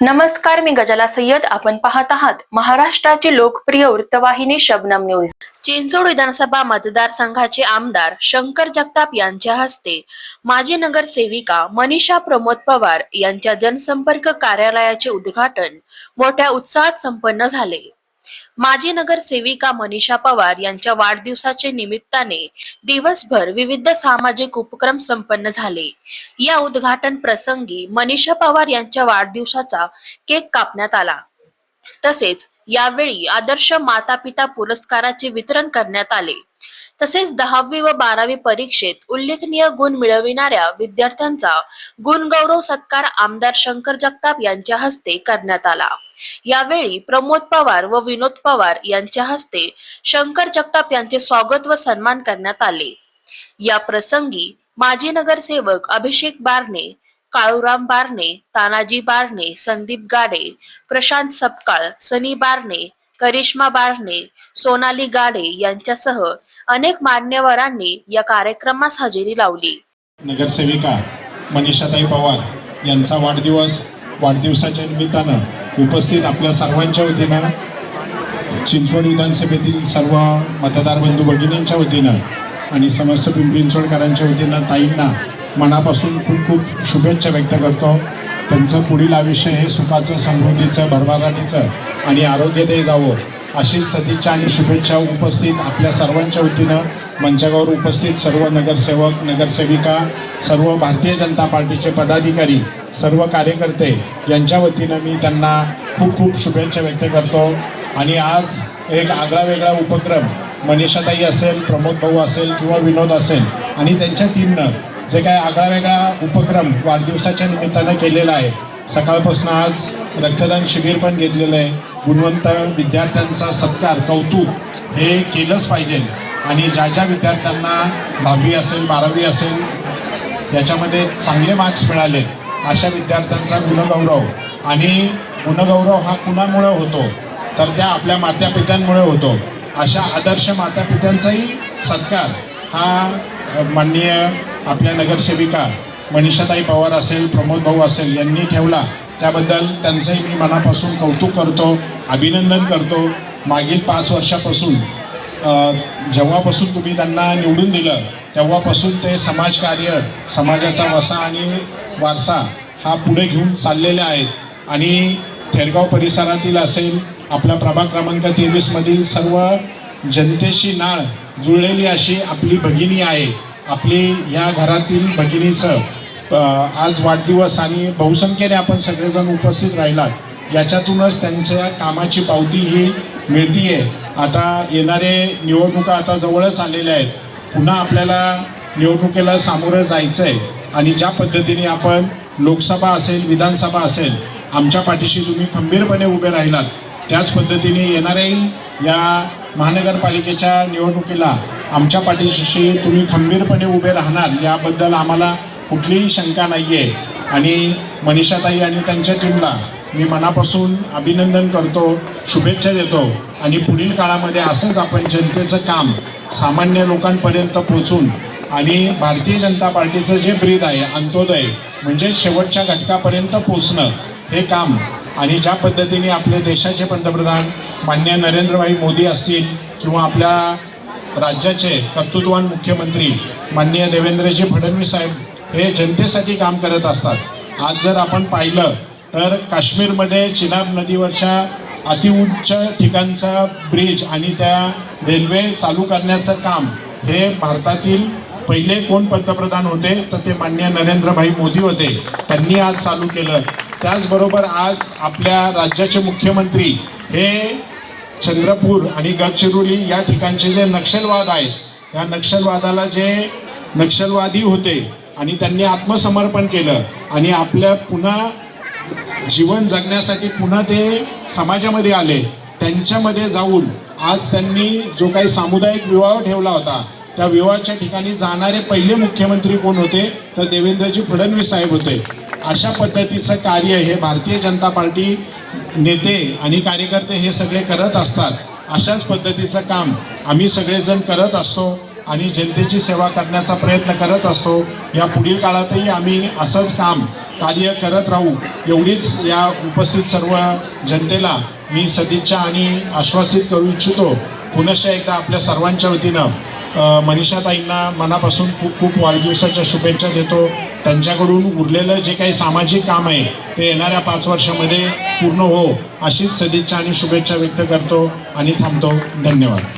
नमस्कार मी गजाला सय्यद. आपण पाहत आहात महाराष्ट्राची लोकप्रिय वृत्तवाहिनी शबनम न्यूज. चिंचोड विधानसभा मतदारसंघाचे आमदार शंकर जगताप यांच्या हस्ते माजी नगरसेविका मनीषा प्रमोद पवार यांच्या जनसंपर्क कार्यालयाचे उद्घाटन मोठ्या उत्साहात संपन्न झाले. माजी नगरसेविका मनीषा पवार यांच्या वाढदिवसाचे निमित्ताने दिवसभर विविध सामाजिक उपक्रम संपन्न झाले. या उद्घाटन प्रसंगी मनीषा पवार यांच्या वाढदिवसाचा केक कापण्यात आला. तसेच यावेळी आदर्श माता पिता पुरस्काराचे वितरण करण्यात आले. तसेच दहावी व बारावी परीक्षेत उल्लेखनीय गुण मिळविणाऱ्या विद्यार्थ्यांचा गुणगौरव सत्कार आमदार शंकर जगताप यांच्या हस्ते करण्यात आला. यावेळी प्रमोद पवार व विनोद पवार यांच्या हस्ते शंकर जगताप यांचे स्वागत व सन्मान करण्यात आले. या प्रसंगी माजी नगरसेवक अभिषेक बारणे काळूराम बारणे तानाजी बारणे संदीप गाडे प्रशांत सपकाळ सनी बारणे करिश्मा बारणे सोनाली गाडे यांच्यासह अनेक मान्यवरांनी या कार्यक्रमास हजेरी लावली. नगरसेविका मनीषाताई पवार यांचा वाढदिवस वाढदिवसाच्या निमित्तानं उपस्थित आपल्या सर्वांच्या वतीनं चिंचवड विधानसभेतील सर्व मतदार बंधू भगिनींच्या वतीनं आणि समस्त पिंपरी वतीनं ताईंना मनापासून खूप खूप शुभेच्छा व्यक्त करतो. त्यांचं पुढील आयुष्य हे सुखाचं समृद्धीचं भरभराटीचं आणि आरोग्यदायी जावं अशीच सदिच्छा आणि शुभेच्छा उपस्थित आपल्या सर्वांच्या वतीनं. मंचावर उपस्थित सर्व नगरसेवक नगरसेविका सर्व भारतीय जनता पार्टीचे पदाधिकारी सर्व कार्यकर्ते यांच्या वतीनं मी त्यांना खूप खूप शुभेच्छा व्यक्त करतो. आणि आज एक आगळा वेगळा उपक्रम मनीषाताई असेल प्रमोद भाऊ असेल किंवा विनोद असेल आणि त्यांच्या टीमनं जे काय आगळा वेगळा उपक्रम वाढदिवसाच्या निमित्तानं केलेला आहे. सकाळपासून आज रक्तदान शिबिर पण घेतलेलं आहे. गुणवंत विद्यार्थ्यांचा सत्कार कौतुक हे केलंच पाहिजे. आणि ज्या ज्या विद्यार्थ्यांना दहावी असेल बारावी असेल याच्यामध्ये चांगले मार्क्स मिळाले अशा विद्यार्थ्यांचा गुणगौरव. आणि गुणगौरव हा कुणामुळे होतो? तर त्या आपल्या मातापित्यांमुळे होतो. अशा आदर्श मातापित्यांचाही सत्कार हा माननीय आपल्या नगरसेविका मनीषाताई पवार असेल प्रमोद भाऊ असेल यांनी ठेवला. त्याबद्दल त्यांचंही मी मनापासून कौतुक करतो अभिनंदन करतो. मागील पाच वर्षापासून जेव्हापासून तुम्ही त्यांना निवडून दिलं तेव्हापासून ते समाजकार्य समाजाचा वसा आणि वारसा हा पुढे घेऊन चाललेले आहेत. आणि थेरगाव परिसरातील असेल आपला प्रभाग क्रमांक तेवीसमधील सर्व जनतेशी नाळ जुळलेली अशी आपली भगिनी आहे. आपली या घरातील भगिनीचं आज वाढदिवस आणि बहुसंख्येने आपण सगळेजण उपस्थित राहिलात याच्यातूनच त्यांच्या कामाची पावती ही मिळतीये. आता येणारे निवडणुका आता जवळच आलेल्या आहेत. पुन्हा आपल्याला निवडणुकीला सामोरं जायचं आहे आणि ज्या पद्धतीने आपण लोकसभा असेल विधानसभा असेल आमच्या पाठीशी तुम्ही खंबीरपणे उभे राहिलात त्याच पद्धतीने येणाऱ्याही या महानगरपालिकेच्या निवडणुकीला आमच्या पाठीशी तुम्ही खंबीरपणे उभे राहणार याबद्दल आम्हाला कुठलीही शंका नाही आहे आणि मनीषाताई आणि त्यांच्या टीमला मी मनापासून अभिनंदन करतो शुभेच्छा देतो. आणि पुढील काळामध्ये असंच आपण जनतेचं काम सामान्य लोकांपर्यंत पोचून आणि भारतीय जनता पार्टीचं जे ब्रीद आहे अंत्योदय म्हणजे शेवटच्या घटकापर्यंत पोचणं हे काम आणि ज्या पद्धतीने आपले देशाचे पंतप्रधान मान्य नरेंद्रभाई मोदी असतील किंवा आपल्या राज्याचे कर्तृत्ववान मुख्यमंत्री माननीय देवेंद्रजी फडणवीस साहेब हे जनतेसाठी काम करत असतात. आज जर आपण पाहिलं तर काश्मीरमध्ये चिनाब नदीवरच्या अतिउच्च ठिकाणचा ब्रिज आणि त्या रेल्वे चालू करण्याचं काम हे भारतातील पहिले कोण पंतप्रधान होते तर ते मान्य नरेंद्रभाई मोदी होते. त्यांनी आज चालू केलं. त्याचबरोबर आज आपल्या राज्याचे मुख्यमंत्री हे चंद्रपूर आणि गडचिरोली या ठिकाणचे जे नक्षलवाद आहेत या नक्षलवादाला जे नक्षलवादी होते आणि त्यांनी आत्मसमर्पण केलं. आणि आपल्या पुन्हा जीवन जगण्यासाठी पुन्हा ते समाजामध्ये आले. त्यांच्यामध्ये जाऊन आज त्यांनी जो काही सामुदायिक विवाह ठेवला होता त्या विवाहाच्या ठिकाणी जाणारे पहिले मुख्यमंत्री कोण होते? तर देवेंद्रजी फडणवीस साहेब होते. अशा पद्धतीचं कार्य हे भारतीय जनता पार्टी नेते आणि कार्यकर्ते हे सगळे करत असतात. अशाच पद्धतीचं काम आम्ही सगळेजण करत असतो. आणि जनतेची सेवा करण्याचा प्रयत्न करत असतो. या पुढील काळातही आम्ही असंच काम कार्य करत राहू एवढीच या उपस्थित सर्व जनतेला मी सदिच्छा आणि आश्वासित करू इच्छितो. पुनश्च एकदा आपल्या सर्वांच्या वतीनं मनीषाताईंना मनापासून खूप खूप वाढदिवसाच्या शुभेच्छा देतो. त्यांच्याकडून उरलेलं जे काही सामाजिक काम आहे ते येणाऱ्या पाच वर्षामध्ये पूर्ण हो अशीच सदिच्छा आणि शुभेच्छा व्यक्त करतो आणि थांबतो. धन्यवाद.